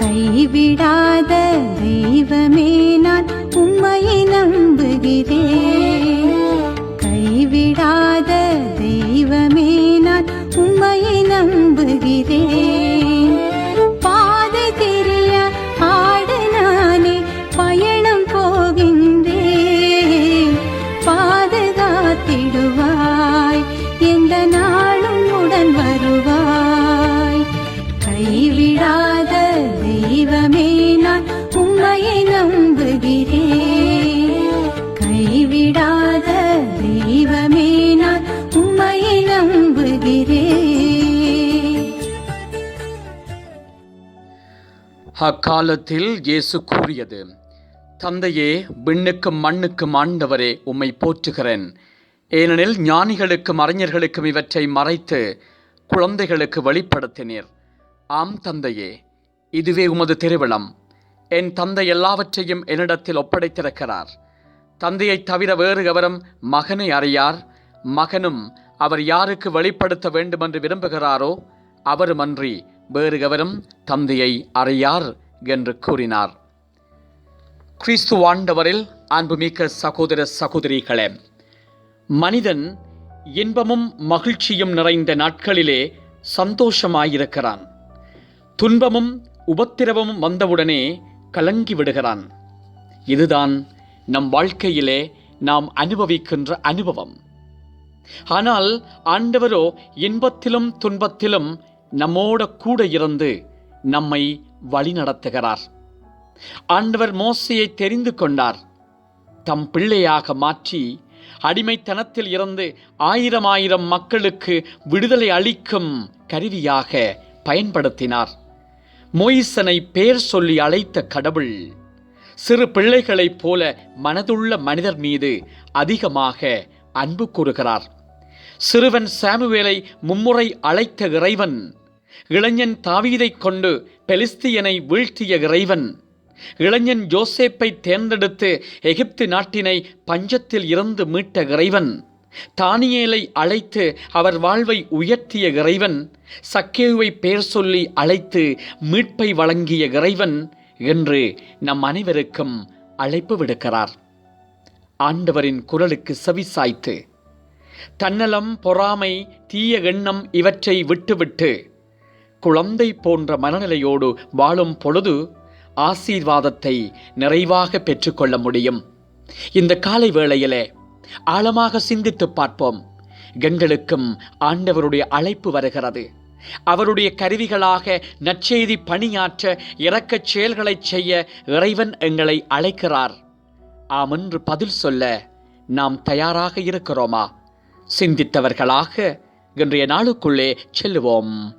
கைவிடாத தெய்வமே நான் உம்மை நம்புகிறேன். அக்காலத்தில் இயேசு கூறியது தந்தையே விண்ணுக்கும் மண்ணுக்கும் ஆண்டவரே உம்மை போற்றுகிறேன். ஏனெனில் ஞானிகளுக்கும் அறிஞர்களுக்கும் இவற்றை மறைத்து குழந்தைகளுக்கு வெளிப்படுத்தினீர். ஆம் தந்தையே இதுவே உமது திருவிழம் என் தந்தை எல்லாவற்றையும் என்னிடத்தில் ஒப்படைத்திருக்கிறார். தந்தையைத் தவிர வேறு எவரும் மகனை அறியார். மகனும் அவர் யாருக்கு வெளிப்படுத்த வேண்டுமென்று விரும்புகிறாரோ அவருமன்றி வேறு எவரும் தந்தையை அறியார் என்று கூறினார். கிறிஸ்து ஆண்டவரில் அன்புமிக்க சகோதர சகோதரிகளே மனிதன் இன்பமும் மகிழ்ச்சியும் நிறைந்த நாட்களிலே சந்தோஷமாயிருக்கிறான். துன்பமும் உபத்திரவமும் வந்தவுடனே கலங்கி விடுகிறான். இதுதான் நம் வாழ்க்கையிலே நாம் அனுபவிக்கின்ற அனுபவம். ஆனால் ஆண்டவரோ இன்பத்திலும் துன்பத்திலும் நம்மோட கூட இருந்து நம்மை வழிநடத்துகிறார் ஆண்டவர் மோசையை தெரிந்து கொண்டார். தம் பிள்ளையாக மாற்றி அடிமைத்தனத்தில் இருந்து ஆயிரம் ஆயிரம் மக்களுக்கு விடுதலை அளிக்கும் கருவியாக பயன்படுத்தினார். மொய்சனை பேர் சொல்லி அழைத்த கடவுள் சிறு பிள்ளைகளைப் போல மனதுள்ள மனிதர் மீது அதிகமாக அன்பு கூறுகிறார். சிறுவன் சாமுவேலை மும்முறை அழைத்த இறைவன் இளைஞன் தாவீதைக் கொண்டு பெலிஸ்தியனை வீழ்த்திய இறைவன். இளைஞன் ஜோசேப்பை தேர்ந்தெடுத்து எகிப்து நாட்டினை பஞ்சத்தில் இருந்து மீட்ட இறைவன். தானியேலை அழைத்து அவர் வாழ்வை உயர்த்திய இறைவன். சக்கேவை பெயர் சொல்லி அழைத்து மீட்பை வழங்கிய இறைவன் என்று நம் அனைவருக்கும் அழைப்பு விடுக்கிறார். ஆண்டவரின் குரலுக்கு செவிசாய்த்து தன்னலம் பொறாமை தீய எண்ணம் இவற்றை விட்டுவிட்டு குழந்தை போன்ற மனநிலையோடு வாழும் பொழுது ஆசீர்வாதத்தை நிறைவாக பெற்றுக்கொள்ள முடியும். இந்த காலை வேளையிலே ஆழமாக சிந்தித்து பார்ப்போம். எங்களுக்கும் ஆண்டவருடைய அழைப்பு வருகிறது. அவருடைய கருவிகளாக நற்செய்தி பணியாற்ற இறக்கச் செயல்களைச் செய்ய இறைவன் எங்களை அழைக்கிறார். ஆமென்று பதில் சொல்ல நாம் தயாராக இருக்கிறோமா? சிந்தித்தவர்களாக இன்றைய நாளுக்குள்ளே செல்லுவோம்.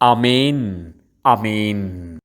Amen. Amen.